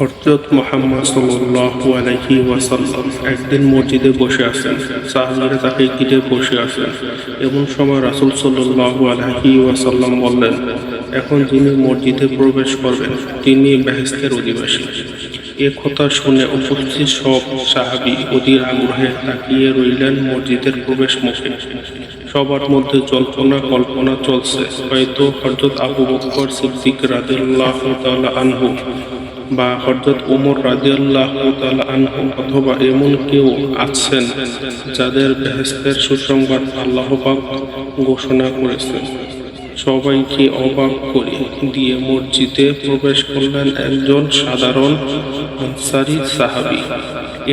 হরজত মোহাম্মদ আলাইহি ওয়াসাল্লাম একদিন মসজিদে বসে আছেন। সাহাবীরা তাকে ঘিরে বসে আছেন এমন সময় রাসূল সাল্লাল্লাহু আলাইহি ওয়াসাল্লাম বললেন, এখন যিনি মসজিদে প্রবেশ করবেন, তিনি বেহেশতের অধিবাসী। এ কথা শুনে উপস্থিত সব সাহাবী অধীর আগ্রহে তাকিয়ে রইলেন মসজিদের প্রবেশ মুখে সবার মধ্যে জল্পনা কল্পনা চলছে। হয়তো হরজত আবু বকর সিদ্দিক রাদিয়াল্লাহু তাআলা আনহু বা হরজত উমর রাজিয়াল্লাহ আনহু অথবা এমন কেউ আছেন যাদের বেহেস্তের সুসংবাদ আল্লাহ পাক ঘোষণা করেছেন। সবাইকে অবাক করে দিয়ে মসজিদে প্রবেশ করলেন একজন সাধারণ সাহাবি।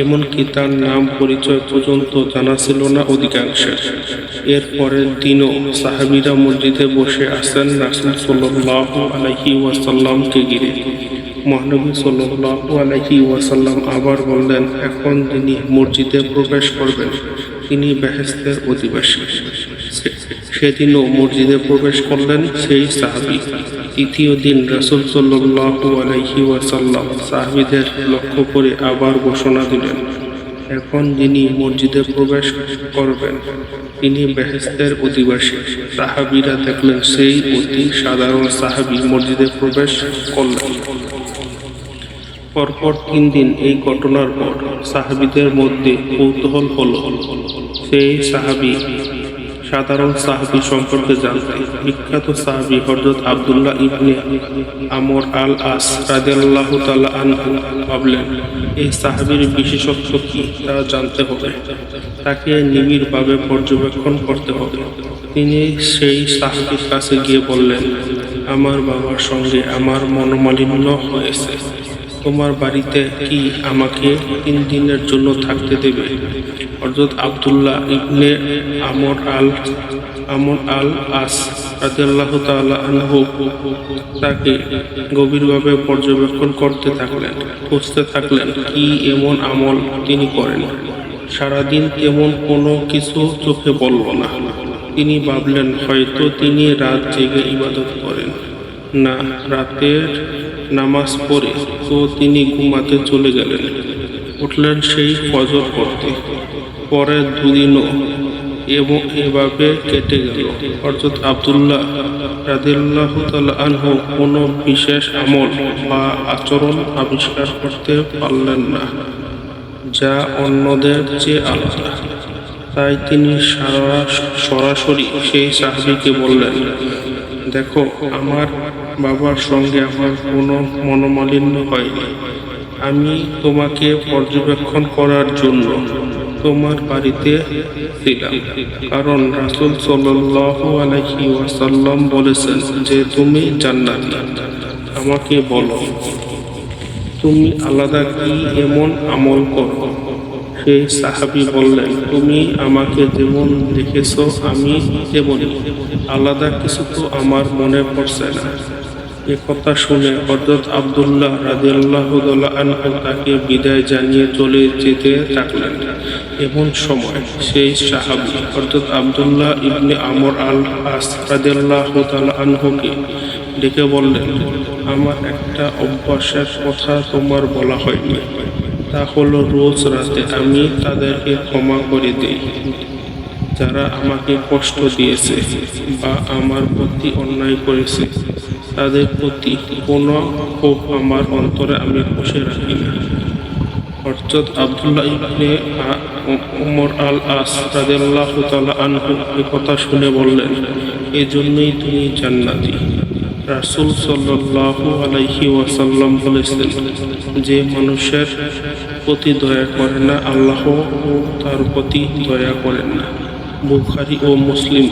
এমনকি তার নাম পরিচয় পর্যন্ত জানা ছিল না অধিকাংশের এর পরের দিনও সাহাবিরা মসজিদে বসে আছেন রাসুল সাল্লাহ আলহি ওয়াসাল্লামকে ঘিরে। মহানবী সাল্লাল্লাহু আলাইহি ওয়াসাল্লাম আবার বললেন, এখন তিনি মসজিদে প্রবেশ করবেন। তিনি বেহেস্তের অধিবাসী। সেদিনও মসজিদে প্রবেশ করলেন, সেই সাহাবী। তৃতীয় দিন রাসূল আলাইহি ওয়াসাল্লাম সাহাবীদের লক্ষ্য করে আবার ঘোষণা দিলেন। এখন যিনি মসজিদে প্রবেশ করবেন, তিনি বেহেস্তের অধিবাসী। সাহাবীরা দেখলেন, সেই অতি সাধারণ সাহাবী মসজিদে প্রবেশ করলেন। পরপর তিন দিন এই ঘটনার পর সাহাবিদের মধ্যে কৌতূহল হল। সেই সাহাবি সাধারণ সাহাবি সম্পর্কে জানতে বিখ্যাত সাহাবি হজরত আবদুল্লাহ ইবনে আমর আল আস রাদিয়াল্লাহ তাআলা আনহু ভাবলেন, এই সাহাবির বিশেষত্ব কি? তা জানতে হবে। তাকে নিবিড়ভাবে পর্যবেক্ষণ করতে হবে। তিনি সেই সাহাবির কাছে গিয়ে বললেন, আমার বাবার সঙ্গে আমার মনোমালিন্য হয়েছে। তোমার বাড়িতে কি আমাকে তিন দিনের জন্য থাকতে দেবে? হজরত আবদুল্লাহ ইবনে আমর আল আমর আল আস রাদিয়াল্লাহ তাআলা আনহু তাকে গভীরভাবে পর্যবেক্ষণ করতে থাকলেন, খুঁজতে থাকলেন কি এমন আমল তিনি করেন। সারাদিন তেমন কোনো কিছু চোখে বলল না। তিনি ভাবলেন, হয়তো তিনি রাত জেগে ইবাদত করেন। না, রাতের নামাজ পড়ে তিনি ঘুমাতে চলে গেলেন। উঠলেন সেই ফজর করতে পরে দুদিনও এবং এভাবে কেটে গেল। অর্থাৎ আবদুল্লাহ রাদিল্লাহ আনহু কোনো বিশেষ আমল বা আচরণ আবিষ্কার করতে পারলেন না, যা অন্যদের চেয়ে আলাদা। তাই তিনি সারা সরাসরি সেই সাহাবিকে বললেন দেখো, আমার বাবার সঙ্গে আমার কোনো মনোমালিন্য হয়নি আমি তোমাকে পর্যবেক্ষণ করার জন্য তোমার বাড়িতে ছিলাম। কারণ রাসূল আলাইহি ওয়াসাল্লাম বলেছেন যে, তুমি জান্নাতি। আমাকে বলো, তুমি আলাদা কি এমন আমল করো? সেই সাহাবি বললেন, তুমি আমাকে যেমন দেখেছ, আমি তেমনই আলাদা কিছু তো আমার মনে পড়ছে না। এ কথা শুনে হজরত আবদুল্লাহ রাদিয়াল্লাহু আনহু তাকে বিদায় জানিয়ে চলে যেতে থাকলেন। এমন সময় সেই সাহাবি হজরত আবদুল্লাহ ইবনে আমর আল আস রাদিয়াল্লাহু আনহুকে ডেকে বললেন, আমার একটা অভ্যাসের কথা তোমার বলা হয়নি। তা হলো, রোজ রাতে আমি তাদেরকে ক্ষমা করে দিই। যারা আমাকে কষ্ট দিয়েছে বা আমার প্রতি অন্যায় করেছে, তাদের প্রতি কোনো ক্ষোভ আমার অন্তরে আমি বসে রাখি না। অর্থাৎ আবদুল্লাহ ইবনে উমর আল আস রাদিয়াল্লাহু তাআলা আনহু কথা শুনে বললেন, এজন্যই তুমি জান্নাতি। রাসূল সাল্লু আলাইহি ওয়াসাল্লাম বলেছেন, যে মানুষের প্রতি দয়া করে না, আল্লাহ তার প্রতি দয়া করেন না। বুখারি ও মুসলিম।